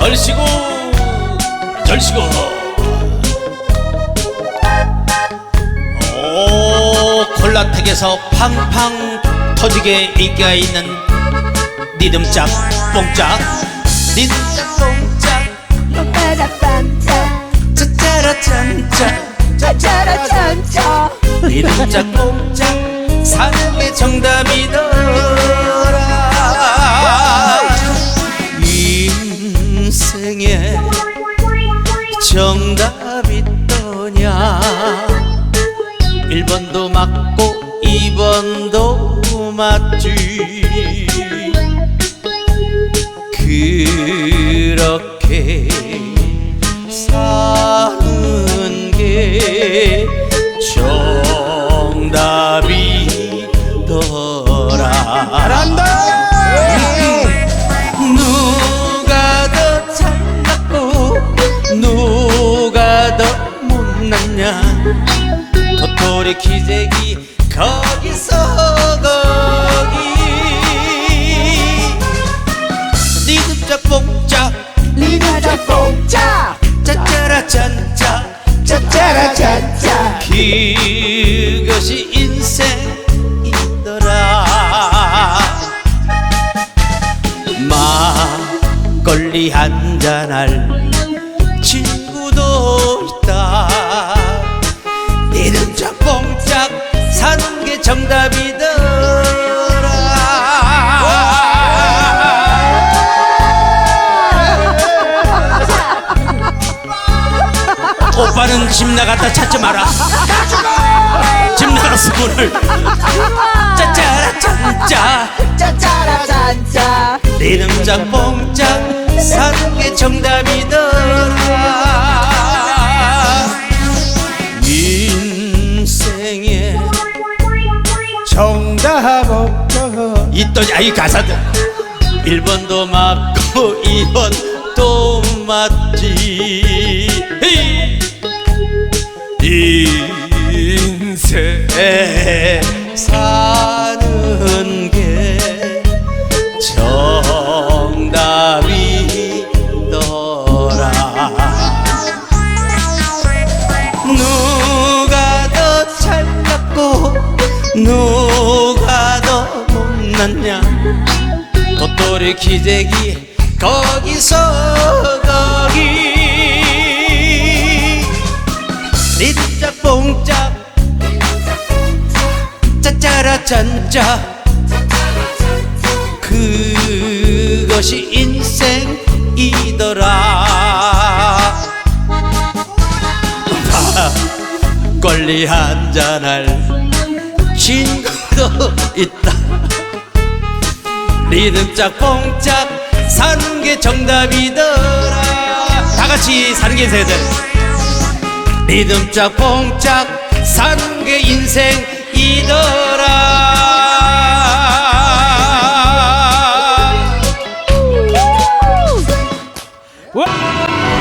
얼씨구 절씨구 오 콜라텍에서 팡팡 터지게 인기가 있는 리듬짝 뽕짝. 리듬짝 뽕짝. 빠라빰짜 짜짜라 짠짜 짜짜라 짠짜 리듬짝 뽕짝. 사랑의 정답이더 정답이 떠냐? 1번도 맞고 2번도 맞지. 그렇게 도토리 기재기 거기서 거기. 리듬짝 뽕짝 리나자 뽕짜 짜짜라 짠짜 짜짜라 짠짜. 그것이 인생이더라. 막걸리 한잔 할 오빠는 집 나갔다 찾지 마라. 집 나갔어 오늘 짜짜라 짠짜. 짜짜라 짠짜. 리듬장 뽕짝 사는 게 정답이더라. 인생에 정답. 없어 있더니 아이 가사들. 1번도 맞고 2번 또 맞지 인생 사는 게 정답이더라. 누가 더 잘났고 누가 더 못났냐? 도토리 기재기 거기서 거 짠짜 그것이 인생이더라. 막걸리 한잔할 친구도 있다. 리듬 짝 뽕짝 사는 게 정답이더라. 다 같이 사는 게 세대 리듬 짝 뽕짝 사는 게 인생이더라 哇！